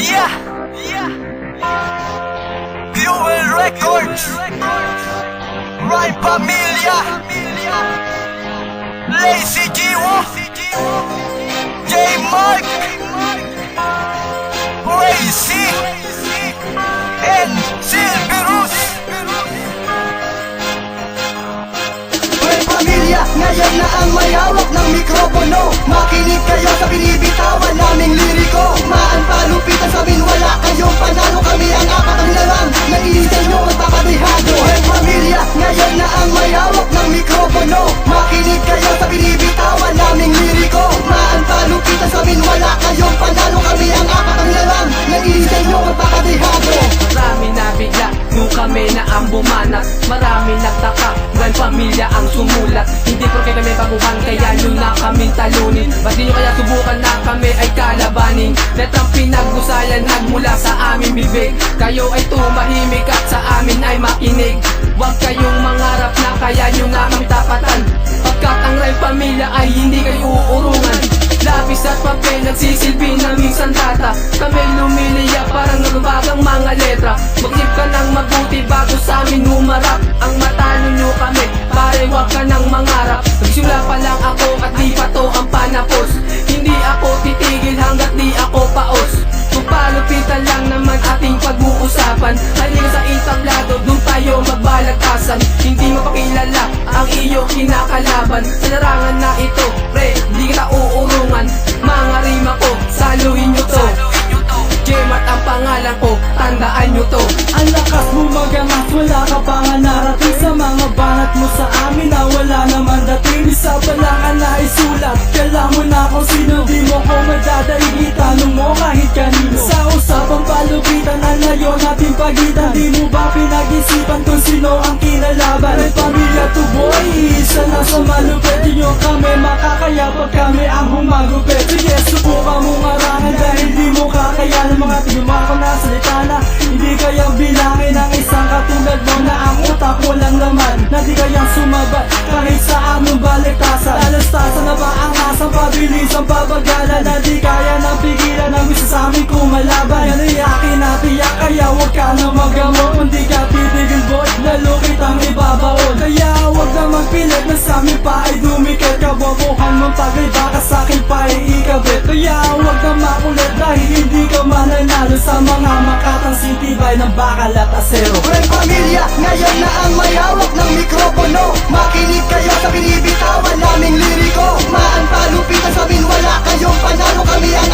Yeah, yeah. Fuel Records. Rhyme Familia. Lazy Jiwo. Pamilya, ngayon na ang may ng mikropono. Makinig kayo sa binibitawan naming liriko. Maan palupitan sa amin, wala kayong panalo. Kami ang apat ang nilalang, naiisan nyo ang papadihado. May pamilya, ngayon na ang may ng mikropono. Makinig kayo sa binibitawan naming liriko. Maan palupitan sa amin, wala kayong panalo. Kami ang apat ang nilalang, naiisan nyo ang papadihado. Marami na bigla nung kami na ang bumanat. Marami pamilya ang sumulat. Hindi porke kami baguhan kaya nyo na kaming talunin. Ba't di nyo kaya subukan na kami ay kalabanin? Letrang pinag-usayan nagmula sa aming bibig. Kayo ay tumahimik at sa amin ay makinig Huwag kayong mangarap na kaya nyo na kami tapatan. Pagkat ang ray pamilya ay hindi kayo uurungan Lapis at papel nagsisilbi na minsan data Kami lumiliya parang nagbagang mga letra. Magsip ka ng mabuti bago sa amin humarap. Ang matalo nyo kami, pare wag ka nang mangarap. Nagsimula pa lang ako at di pa to ang panapos. Hindi ako titigil hanggat di ako paos. Kung palupitan lang naman ating pag-uusapan Halika sa entablado, dun tayo magbalagtasan Hindi mapakilala ang iyong kinakalaban. Sa larangan na ito, pre, di kita uurungan Mga rima ko, saluhin nyo to. Jemat ang pangalan ko, isa na sa malupit. Di nyo kami makakaya pag kami ang humagupit Sige, subukan mo ngarangan dahil di mo kakayanan Mga tinumako na salita na Hindi kayang bilangin ang isang katulad mo Na ang utak walang laman. Na di kayang sumabat kahit sa aming baliktasan Lalastasan na ba ang asang pabilis ang pabagalan Na di kaya nang pigilan ang gusto sa amin kumalaban. Yan ay akin na tiyak kaya huwag ka na magamot. Kung di ka sintibay ng bakal at asero. May pamilya, ngayon na ang may ng mikropono. Makinig kayo sa binibitawan naming liriko. Maan palupitan sa amin, wala kayong panalo. Kami ang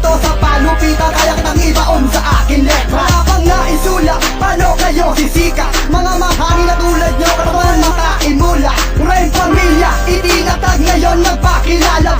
dito sa palupitan Kaya kitang ibaon sa akin letra. Mga pang naisula, paano kayo sisika? Mga mahangin na tulad nyo, katawan makaimula Rain pamilya, itinatag ngayon nagpakilala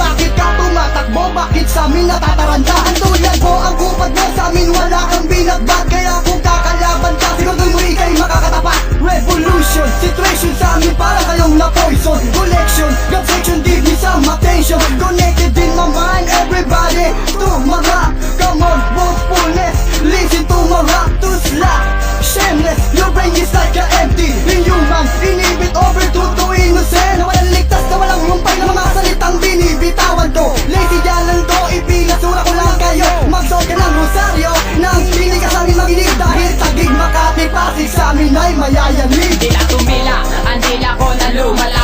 amin ay mayayanig Hindi na tumila, ang dila ko na lumalaway